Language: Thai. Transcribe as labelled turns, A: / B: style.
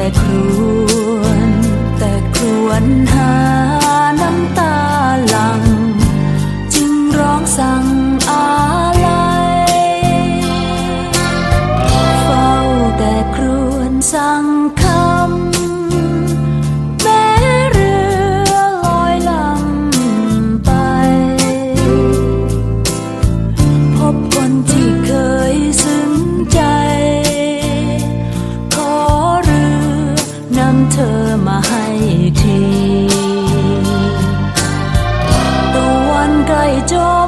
A: แต่ครวนแต่ครวนหาน้ำตาหลัง จึงร้องสั่งอาลัยเฝ้าแต่ครวนสั่ง เธอมาให้ทีตะวันใกล้จอ